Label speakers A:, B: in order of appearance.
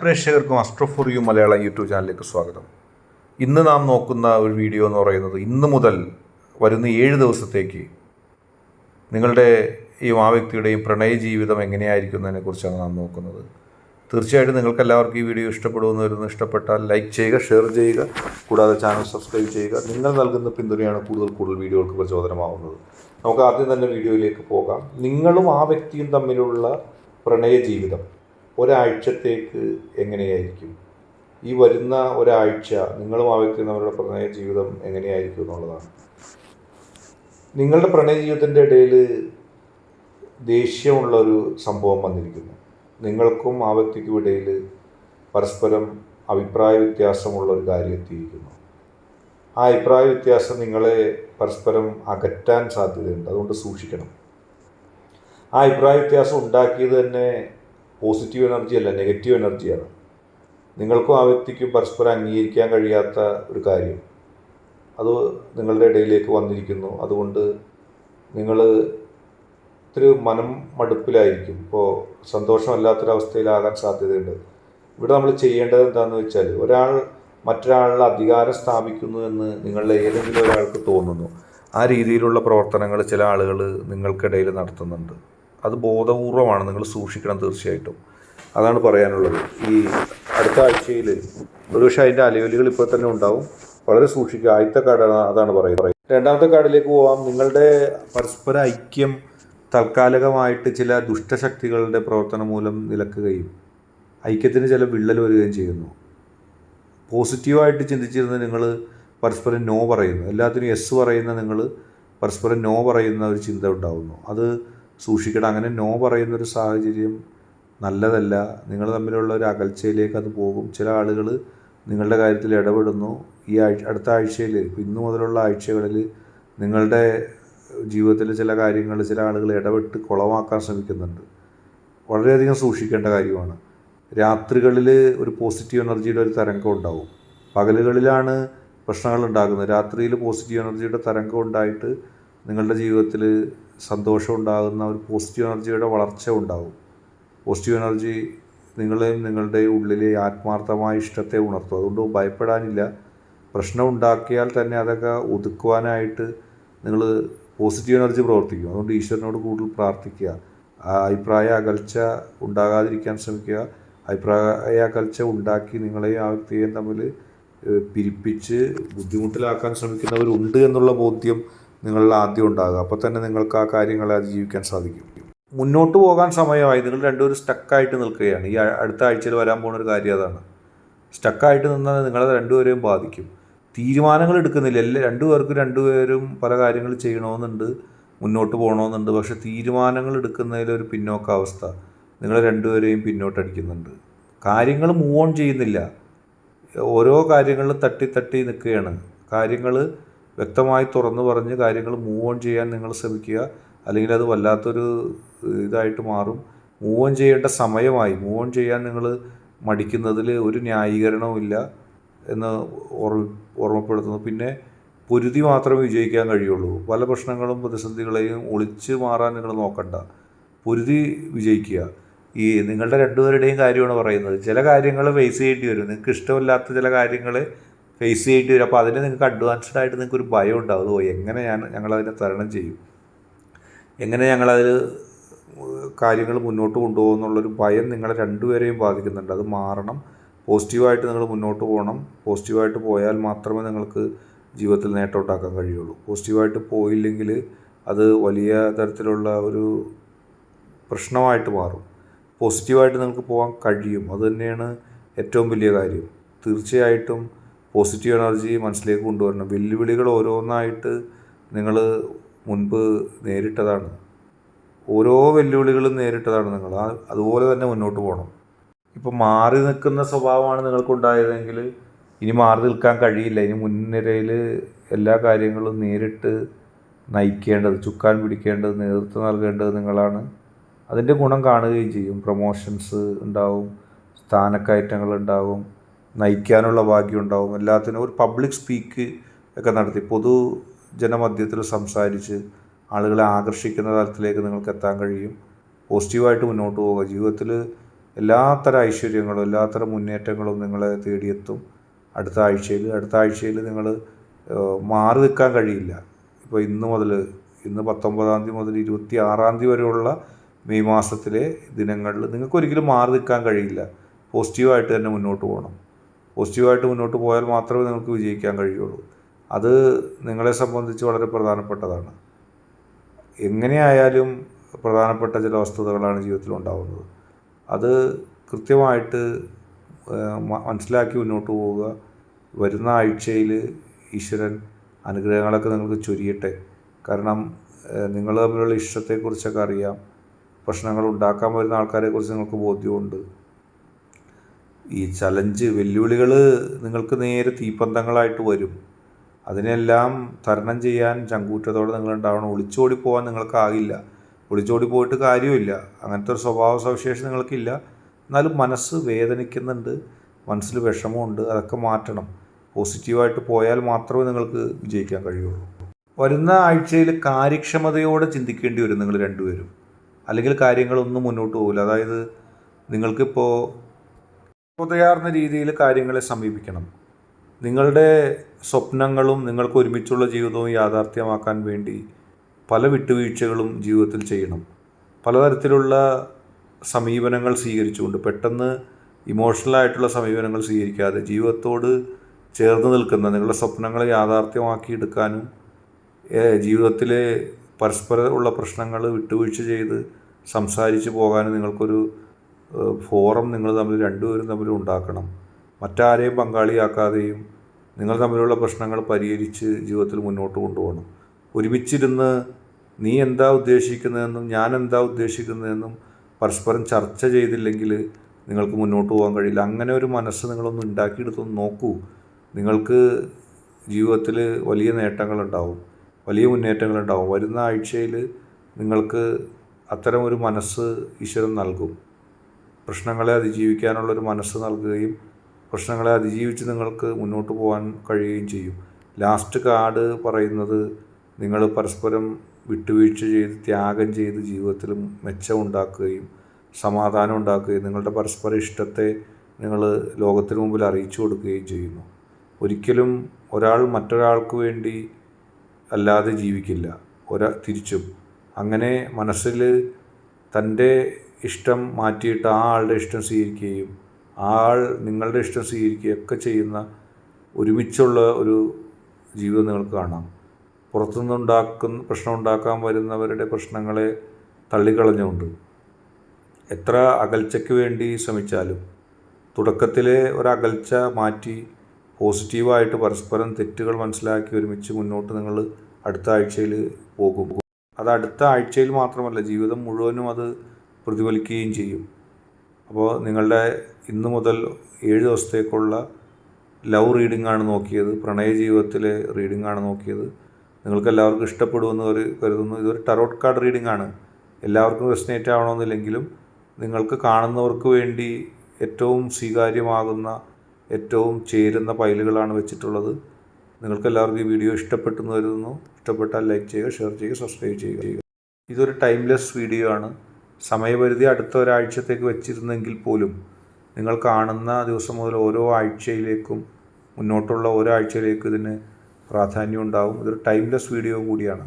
A: പ്രേക്ഷകർക്കും astro for you Malayalam YouTube ചാനലിലേക്ക് സ്വാഗതം. ഇന്ന് നാം നോക്കുന്ന ഒരു വീഡിയോ എന്ന് പറയുന്നത് ഇന്ന് മുതൽ വരുന്ന ഏഴ് ദിവസത്തേക്ക് നിങ്ങളുടെ ഈ ആ വ്യക്തിയുടെയും പ്രണയ ജീവിതം എങ്ങനെയായിരിക്കും എന്നതിനെക്കുറിച്ചാണ് നാം നോക്കുന്നത്. തീർച്ചയായിട്ടും നിങ്ങൾക്ക് എല്ലാവർക്കും ഈ വീഡിയോ ഇഷ്ടപ്പെടുമെന്ന് ഇഷ്ടപ്പെട്ടാൽ ലൈക്ക് ചെയ്യുക ഷെയർ ചെയ്യുക കൂടാതെ ചാനൽ സബ്സ്ക്രൈബ് ചെയ്യുക. നിങ്ങൾ നൽകുന്ന പിന്തുണയാണ് കൂടുതൽ കൂടുതൽ വീഡിയോകൾക്ക് പ്രചോദനമാവുന്നത്. നമുക്ക് ആദ്യം തന്നെ വീഡിയോയിലേക്ക് പോകാം. നിങ്ങളും ആ വ്യക്തിയും തമ്മിലുള്ള പ്രണയ ജീവിതം. ഒരാഴ്ചത്തേക്ക് എങ്ങനെയായിരിക്കും? ഈ വരുന്ന ഒരാഴ്ച നിങ്ങളും ആ വ്യക്തിയും തമ്മിലുള്ള പ്രണയ ജീവിതം എങ്ങനെയായിരിക്കും എന്നുള്ളതാണ്. നിങ്ങളുടെ പ്രണയ ജീവിതത്തിന്റെ ഇടയിൽ ദേഷ്യമുള്ള ഒരു സംഭവം വന്നിരിക്കുന്നു. നിങ്ങൾക്കും ആ വ്യക്തിക്കും ഇടയിൽ പരസ്പരം അഭിപ്രായ വ്യത്യാസമുള്ള ഒരു കാര്യം എത്തിയിരിക്കുന്നു. ആ അഭിപ്രായ വ്യത്യാസം നിങ്ങളെ പരസ്പരം അകറ്റാൻ സാധ്യതയുണ്ട്. അതുകൊണ്ട് സൂക്ഷിക്കണം. ആ അഭിപ്രായ വ്യത്യാസം ഉണ്ടാക്കിയത് തന്നെ പോസിറ്റീവ് എനർജി അല്ല നെഗറ്റീവ് എനർജിയാണ് നിങ്ങൾക്കും ആ വ്യക്തിക്കും പരസ്പരം അംഗീകരിക്കാൻ കഴിയാത്ത ഒരു കാര്യം. അത് നിങ്ങളുടെ ഇടയിലേക്ക് വന്നിരിക്കുന്നു. അതുകൊണ്ട് നിങ്ങൾ ഇത്തിരി മനം മടുപ്പിലായിരിക്കും. ഇപ്പോൾ സന്തോഷമല്ലാത്തൊരവസ്ഥയിലാകാൻ സാധ്യതയുണ്ട്. ഇവിടെ നമ്മൾ ചെയ്യേണ്ടത് എന്താണെന്ന് വെച്ചാൽ ഒരാൾ മറ്റൊരാളിൽ അധികാരം സ്ഥാപിക്കുന്നു എന്ന് നിങ്ങളുടെ ഏതെങ്കിലും ഒരാൾക്ക് തോന്നുന്നു. ആ രീതിയിലുള്ള പ്രവർത്തനങ്ങൾ ചില ആളുകൾ നിങ്ങൾക്കിടയിൽ നടത്തുന്നുണ്ട്. അത് ബോധപൂർവമാണ് നിങ്ങൾ സൂക്ഷിക്കണം തീർച്ചയായിട്ടും. അതാണ് പറയാനുള്ളത്. ഈ അടുത്ത ആഴ്ചയിൽ ഒരുപക്ഷെ അതിന്റെ അലവലികൾ ഇപ്പോൾ തന്നെ ഉണ്ടാവും. വളരെ സൂക്ഷിക്കുക. ആദ്യത്തെ കാർഡാണ് അതാണ് പറയുന്നത്. രണ്ടാമത്തെ കാർഡിലേക്ക് പോവാം. നിങ്ങളുടെ പരസ്പര ഐക്യം താൽക്കാലികമായിട്ട് ചില ദുഷ്ടശക്തികളുടെ പ്രവർത്തനം മൂലം നിലക്കുകയും ഐക്യത്തിന് ചില വിള്ളൽ വരികയും ചെയ്യുന്നു. പോസിറ്റീവായിട്ട് ചിന്തിച്ചിരുന്ന നിങ്ങൾ പരസ്പരം നോ പറയുന്നു. എല്ലാത്തിനും എസ് പറയുന്ന നിങ്ങൾ പരസ്പരം നോ പറയുന്ന ഒരു ചിന്ത ഉണ്ടാകുന്നു അത് സൂക്ഷിക്കണം. അങ്ങനെ നോ പറയുന്നൊരു സാഹചര്യം നല്ലതല്ല. നിങ്ങൾ തമ്മിലുള്ള ഒരു അകൽച്ചയിലേക്ക് അത് പോകും. ചില ആളുകൾ നിങ്ങളുടെ കാര്യത്തിൽ ഇടപെടുന്നു. ഈ ആഴ്ച അടുത്ത ആഴ്ചയിൽ ഇന്നു മുതലുള്ള ആഴ്ചകളിൽ നിങ്ങളുടെ ജീവിതത്തിലെ ചില കാര്യങ്ങൾ ചില ആളുകൾ ഇടപെട്ട് കുളമാക്കാൻ ശ്രമിക്കുന്നുണ്ട്. വളരെയധികം സൂക്ഷിക്കേണ്ട കാര്യമാണ്. രാത്രികളിൽ ഒരു പോസിറ്റീവ് എനർജിയുടെ ഒരു തരംഗം ഉണ്ടാവും. പകലുകളിലാണ് പ്രശ്നങ്ങൾ ഉണ്ടാകുന്നത്. രാത്രിയിൽ പോസിറ്റീവ് എനർജിയുടെ തരംഗം ഉണ്ടായിട്ട് നിങ്ങളുടെ ജീവിതത്തിൽ സന്തോഷം ഉണ്ടാകുന്ന ഒരു പോസിറ്റീവ് എനർജിയുടെ വളർച്ച ഉണ്ടാകും പോസിറ്റീവ് എനർജി നിങ്ങളെയും നിങ്ങളുടെ ഉള്ളിലെ ആത്മാർത്ഥമായ ഇഷ്ടത്തെ ഉണർത്തും. അതുകൊണ്ട് ഭയപ്പെടാനില്ല. പ്രശ്നം ഉണ്ടാക്കിയാൽ തന്നെ അതൊക്കെ ഒതുക്കുവാനായിട്ട് നിങ്ങൾ പോസിറ്റീവ് എനർജി പ്രവർത്തിക്കും. അതുകൊണ്ട് ഈശ്വരനോട് കൂടുതൽ പ്രാർത്ഥിക്കുക. അഭിപ്രായ അകൽച്ച ഉണ്ടാകാതിരിക്കാൻ ശ്രമിക്കുക. അഭിപ്രായ അകൽച്ച ഉണ്ടാക്കി നിങ്ങളെയും ആ വ്യക്തിയെയും തമ്മിൽ പിരിപ്പിച്ച് ബുദ്ധിമുട്ടിലാക്കാൻ ശ്രമിക്കുന്നവരുണ്ട് എന്നുള്ള ബോധ്യം നിങ്ങളിൽ ആദ്യം ഉണ്ടാകുക. അപ്പോൾ തന്നെ നിങ്ങൾക്ക് ആ കാര്യങ്ങളെ അതിജീവിക്കാൻ സാധിക്കും. മുന്നോട്ട് പോകാൻ സമയമായി നിങ്ങൾ രണ്ടുപേരും സ്റ്റക്കായിട്ട് നിൽക്കുകയാണ്. ഈ അടുത്ത ആഴ്ചയിൽ വരാൻ പോകുന്ന ഒരു കാര്യം അതാണ്. സ്റ്റക്കായിട്ട് നിന്നാൽ നിങ്ങളെ രണ്ടുപേരെയും ബാധിക്കും. തീരുമാനങ്ങൾ എടുക്കുന്നില്ല. എല്ലാ രണ്ടുപേർക്കും രണ്ടുപേരും പല കാര്യങ്ങൾ ചെയ്യണമെന്നുണ്ട് മുന്നോട്ട് പോകണമെന്നുണ്ട്. പക്ഷേ തീരുമാനങ്ങൾ എടുക്കുന്നതിൽ ഒരു പിന്നോക്കാവസ്ഥ നിങ്ങൾ രണ്ടുപേരെയും പിന്നോട്ടടിക്കുന്നുണ്ട്. കാര്യങ്ങൾ മൂവ് ഓൺ ചെയ്യുന്നില്ല. ഓരോ കാര്യങ്ങളിലും തട്ടി തട്ടി നിൽക്കുകയാണ്. കാര്യങ്ങൾ വ്യക്തമായി തുറന്നു പറഞ്ഞ് കാര്യങ്ങൾ മൂവ് ഓൺ ചെയ്യാൻ നിങ്ങൾ ശ്രമിക്കുക. അല്ലെങ്കിൽ അത് വല്ലാത്തൊരു ഇതായിട്ട് മാറും. മൂവ് ഓൺ ചെയ്യേണ്ട സമയമായി. മൂവ് ഓൺ ചെയ്യാൻ നിങ്ങൾ മടിക്കുന്നതിൽ ഒരു ന്യായീകരണവും ഇല്ല എന്ന് ഓർമ്മ ഓർമ്മപ്പെടുത്തുന്നു. പിന്നെ പൊരുതി മാത്രമേ വിജയിക്കാൻ കഴിയുള്ളൂ. പല പ്രശ്നങ്ങളും പ്രതിസന്ധികളെയും ഒളിച്ച് മാറാൻ നിങ്ങൾ നോക്കണ്ട. പൊരുതി വിജയിക്കുക. ഈ നിങ്ങളുടെ രണ്ടുപേരുടെയും കാര്യമാണ് പറയുന്നത്. ചില കാര്യങ്ങൾ ഫേസ് ചെയ്യേണ്ടി വരും. നിങ്ങൾക്ക് ഇഷ്ടമില്ലാത്ത ചില കാര്യങ്ങൾ ഫേസ് ചെയ്യേണ്ടി വരും. അപ്പോൾ അതിന് നിങ്ങൾക്ക് അഡ്വാൻസ്ഡ് ആയിട്ട് നിങ്ങൾക്ക് ഒരു ഭയം ഉണ്ടാവും. ഓ എങ്ങനെ ഞാൻ ഞങ്ങളതിനെ തരണം ചെയ്യും? എങ്ങനെ ഞങ്ങളതിൽ കാര്യങ്ങൾ മുന്നോട്ട് കൊണ്ടുപോകും എന്നുള്ളൊരു ഭയം നിങ്ങളെ രണ്ടുപേരെയും ബാധിക്കുന്നുണ്ട്. അത് മാറണം. പോസിറ്റീവായിട്ട് നിങ്ങൾ മുന്നോട്ട് പോകണം. പോസിറ്റീവായിട്ട് പോയാൽ മാത്രമേ നിങ്ങൾക്ക് ജീവിതത്തിൽ നേട്ടം ഉണ്ടാക്കാൻ കഴിയുള്ളൂ. പോസിറ്റീവായിട്ട് പോയില്ലെങ്കിൽ അത് വലിയ തരത്തിലുള്ള ഒരു പ്രശ്നമായിട്ട് മാറും. പോസിറ്റീവായിട്ട് നിങ്ങൾക്ക് പോകാൻ കഴിയും. അതുതന്നെയാണ് ഏറ്റവും വലിയ കാര്യം. തീർച്ചയായിട്ടും പോസിറ്റീവ് എനർജി മനസ്സിലേക്ക് കൊണ്ടുവരണം. വെല്ലുവിളികൾ ഓരോന്നായിട്ട് നിങ്ങൾ മുൻപ് നേരിട്ടതാണ്. ഓരോ വെല്ലുവിളികളും നേരിട്ടതാണ് നിങ്ങൾ. അതുപോലെ തന്നെ മുന്നോട്ട് പോകണം. ഇപ്പം മാറി നിൽക്കുന്ന സ്വഭാവമാണ് നിങ്ങൾക്കുണ്ടായതെങ്കിൽ ഇനി മാറി നിൽക്കാൻ കഴിയില്ല. ഇനി മുൻനിരയിൽ എല്ലാ കാര്യങ്ങളും നേരിട്ട് നയിക്കേണ്ടത് ചുക്കാൻ പിടിക്കേണ്ടത് നേതൃത്വം നൽകേണ്ടത് നിങ്ങളാണ്. അതിന്റെ ഗുണം കാണുകയും ചെയ്യും. പ്രൊമോഷൻസ് ഉണ്ടാവും സ്ഥാനക്കയറ്റങ്ങൾ ഉണ്ടാവും. നയിക്കാനുള്ള ഭാഗ്യം ഉണ്ടാവും എല്ലാത്തിനും ഒരു പബ്ലിക് സ്പീക്ക് ഒക്കെ നടത്തി പൊതു ജനമധ്യത്തിൽ സംസാരിച്ച് ആളുകളെ ആകർഷിക്കുന്ന തരത്തിലേക്ക് നിങ്ങൾക്ക് എത്താൻ കഴിയും. പോസിറ്റീവായിട്ട് മുന്നോട്ട് പോവുക. ജീവിതത്തിൽ എല്ലാത്തരം ഐശ്വര്യങ്ങളും എല്ലാത്തരം മുന്നേറ്റങ്ങളും നിങ്ങളെ തേടിയെത്തും. അടുത്ത ആഴ്ചയിൽ അടുത്ത ആഴ്ചയിൽ നിങ്ങൾ മാറി നിൽക്കാൻ കഴിയില്ല. ഇപ്പോൾ ഇന്ന് മുതൽ ഇന്ന് പത്തൊമ്പതാം തീയതി മുതൽ ഇരുപത്തി ആറാം തീയതി വരെയുള്ള മെയ് മാസത്തിലെ ദിനങ്ങളിൽ നിങ്ങൾക്ക് ഒരിക്കലും മാറി നിൽക്കാൻ കഴിയില്ല. പോസിറ്റീവായിട്ട് തന്നെ മുന്നോട്ട് പോകണം. പോസിറ്റീവായിട്ട് മുന്നോട്ട് പോയാൽ മാത്രമേ നിങ്ങൾക്ക് വിജയിക്കാൻ കഴിയുള്ളൂ. അത് നിങ്ങളെ സംബന്ധിച്ച് വളരെ പ്രധാനപ്പെട്ടതാണ്. എങ്ങനെയായാലും പ്രധാനപ്പെട്ട ചില വസ്തുതകളാണ് ജീവിതത്തിൽ ഉണ്ടാകുന്നത് അത് കൃത്യമായിട്ട് മനസ്സിലാക്കി മുന്നോട്ട് പോവുക. വരുന്ന ആഴ്ചയിൽ ഈശ്വരൻ അനുഗ്രഹങ്ങളൊക്കെ നിങ്ങൾക്ക് ചൊരിയട്ടെ. കാരണം നിങ്ങൾ തമ്മിലുള്ള ഇഷ്ടത്തെക്കുറിച്ചൊക്കെ അറിയാം. പ്രശ്നങ്ങൾ ഉണ്ടാക്കാൻ വരുന്ന ആൾക്കാരെക്കുറിച്ച് നിങ്ങൾക്ക് ബോധ്യമുണ്ട്. ഈ ചലഞ്ച് വെല്ലുവിളികൾ നിങ്ങൾക്ക് നേരെ തീപ്പന്തങ്ങളായിട്ട് വരും. അതിനെല്ലാം തരണം ചെയ്യാൻ ചങ്കൂറ്റത്തോടെ നിങ്ങൾ ഉണ്ടാവണം ഒളിച്ചോടി പോകാൻ നിങ്ങൾക്കാകില്ല. ഒളിച്ചോടി പോയിട്ട് കാര്യമില്ല. അങ്ങനത്തെ ഒരു സ്വഭാവ സവിശേഷം നിങ്ങൾക്കില്ല. എന്നാലും മനസ്സ് വേദനിക്കുന്നുണ്ട്. മനസ്സിൽ വിഷമമുണ്ട്. അതൊക്കെ മാറ്റണം. പോസിറ്റീവായിട്ട് പോയാൽ മാത്രമേ നിങ്ങൾക്ക് വിജയിക്കാൻ കഴിയുള്ളൂ. വരുന്ന ആഴ്ചയിൽ കാര്യക്ഷമതയോടെ ചിന്തിക്കേണ്ടി വരും നിങ്ങൾ രണ്ടുപേരും. അല്ലെങ്കിൽ കാര്യങ്ങളൊന്നും മുന്നോട്ട് പോകില്ല. അതായത് നിങ്ങൾക്കിപ്പോൾ പൊതയാർന്ന രീതിയിൽ കാര്യങ്ങളെ സമീപിക്കണം. നിങ്ങളുടെ സ്വപ്നങ്ങളും നിങ്ങൾക്ക് ഒരുമിച്ചുള്ള ജീവിതവും യാഥാർത്ഥ്യമാക്കാൻ വേണ്ടി പല വിട്ടുവീഴ്ചകളും ജീവിതത്തിൽ ചെയ്യണം. പലതരത്തിലുള്ള സമീപനങ്ങൾ സ്വീകരിച്ചുകൊണ്ട് പെട്ടെന്ന് ഇമോഷണലായിട്ടുള്ള സമീപനങ്ങൾ സ്വീകരിക്കാതെ ജീവിതത്തോട് ചേർന്ന് നിൽക്കുന്ന നിങ്ങളുടെ സ്വപ്നങ്ങളെ യാഥാർത്ഥ്യമാക്കിയെടുക്കാനും ജീവിതത്തിലെ പരസ്പരമുള്ള പ്രശ്നങ്ങൾ വിട്ടുവീഴ്ച ചെയ്ത് സംസാരിച്ച് പോകാനും നിങ്ങൾക്കൊരു ഫോറം നിങ്ങൾ തമ്മിൽ രണ്ടുപേരും തമ്മിൽ ഉണ്ടാക്കണം. മറ്റാരെയും പങ്കാളിയാക്കാതെയും നിങ്ങൾ തമ്മിലുള്ള പ്രശ്നങ്ങൾ പരിഹരിച്ച് ജീവിതത്തിൽ മുന്നോട്ട് കൊണ്ടുപോകണം. ഒരുമിച്ചിരുന്ന് നീ എന്താ ഉദ്ദേശിക്കുന്നതെന്നും ഞാൻ എന്താ ഉദ്ദേശിക്കുന്നതെന്നും പരസ്പരം ചർച്ച ചെയ്തില്ലെങ്കിൽ നിങ്ങൾക്ക് മുന്നോട്ട് പോകാൻ കഴിയില്ല. അങ്ങനെ ഒരു മനസ്സ് നിങ്ങളൊന്ന് ഉണ്ടാക്കിയെടുത്തൊന്ന് നോക്കൂ. നിങ്ങൾക്ക് ജീവിതത്തിൽ വലിയ നേട്ടങ്ങളുണ്ടാവും. വലിയ മുന്നേറ്റങ്ങളുണ്ടാവും. വരുന്ന ആഴ്ചയിൽ നിങ്ങൾക്ക് അത്തരം ഒരു മനസ്സ് ഈശ്വരൻ നൽകും. പ്രശ്നങ്ങളെ അതിജീവിക്കാനുള്ളൊരു മനസ്സ് നൽകുകയും പ്രശ്നങ്ങളെ അതിജീവിച്ച് നിങ്ങൾക്ക് മുന്നോട്ട് പോകാൻ കഴിയുകയും ചെയ്യും. ലാസ്റ്റ് കാർഡ് പറയുന്നത് നിങ്ങൾ പരസ്പരം വിട്ടുവീഴ്ച ചെയ്ത് ത്യാഗം ചെയ്ത് ജീവിതത്തിൽ മെച്ചം ഉണ്ടാക്കുകയും സമാധാനം ഉണ്ടാക്കുകയും നിങ്ങളുടെ പരസ്പര ഇഷ്ടത്തെ നിങ്ങൾ ലോകത്തിന് മുമ്പിൽ അറിയിച്ചു കൊടുക്കുകയും ചെയ്യുന്നു. ഒരിക്കലും ഒരാൾ മറ്റൊരാൾക്ക് വേണ്ടി അല്ലാതെ ജീവിക്കില്ല. ഒരാ തിരിച്ചും. അങ്ങനെ മനസ്സിൽ തന്റെ ഇഷ്ടം മാറ്റിയിട്ട് ആ ആളുടെ ഇഷ്ടം സ്വീകരിക്കുകയും ആൾ നിങ്ങളുടെ ഇഷ്ടം സ്വീകരിക്കുകയും ഒക്കെ ചെയ്യുന്ന ഒരുമിച്ചുള്ള ഒരു ജീവിതം നിങ്ങൾക്ക് കാണാം. പുറത്തുനിന്നുണ്ടാക്കുന്ന പ്രശ്നം ഉണ്ടാക്കാൻ വരുന്നവരുടെ പ്രശ്നങ്ങളെ തള്ളിക്കളഞ്ഞുകൊണ്ട് എത്ര അകൽച്ചയ്ക്ക് വേണ്ടി ശ്രമിച്ചാലും തുടക്കത്തിലെ ഒരകൽച്ച മാറ്റി പോസിറ്റീവായിട്ട് പരസ്പരം തെറ്റുകൾ മനസ്സിലാക്കി ഒരുമിച്ച് മുന്നോട്ട് നിങ്ങൾ അടുത്ത ആഴ്ചയിൽ പോകും. അത് അടുത്ത ആഴ്ചയിൽ മാത്രമല്ല ജീവിതം മുഴുവനും അത് പ്രതിഫലിക്കുകയും ചെയ്യും. അപ്പോൾ നിങ്ങളുടെ ഇന്ന് മുതൽ ഏഴ് ദിവസത്തേക്കുള്ള ലവ് റീഡിംഗ് ആണ് നോക്കിയത്. പ്രണയ ജീവിതത്തിലെ റീഡിംഗ് ആണ് നോക്കിയത്. നിങ്ങൾക്ക് എല്ലാവർക്കും ഇഷ്ടപ്പെടുമെന്ന് ഒരു കരുതുന്നു. ഇതൊരു ടറോട്ട് കാർഡ് റീഡിംഗ് ആണ്. എല്ലാവർക്കും റെസിനേറ്റ് ആവണമെന്നില്ലെങ്കിലും നിങ്ങൾക്ക് കാണുന്നവർക്ക് വേണ്ടി ഏറ്റവും സ്വീകാര്യമാകുന്ന ഏറ്റവും ചേരുന്ന ഫയലുകളാണ് വെച്ചിട്ടുള്ളത്. നിങ്ങൾക്ക് എല്ലാവർക്കും ഈ വീഡിയോ ഇഷ്ടപ്പെട്ടെന്ന് കരുതുന്നു. ഇഷ്ടപ്പെട്ടാൽ ലൈക്ക് ചെയ്യുക ഷെയർ ചെയ്യുക സബ്സ്ക്രൈബ് ചെയ്യുക. ഇതൊരു ടൈംലെസ് വീഡിയോ ആണ്. സമയപരിധി അടുത്ത ഒരാഴ്ചത്തേക്ക് വെച്ചിരുന്നെങ്കിൽ പോലും നിങ്ങൾ കാണുന്ന ദിവസം മുതൽ ഓരോ ആഴ്ചയിലേക്കും മുന്നോട്ടുള്ള ഓരോ ആഴ്ചയിലേക്കും ഇതിന് പ്രാധാന്യം ഉണ്ടാകും ഇതൊരു ടൈംലെസ് വീഡിയോ കൂടിയാണ്.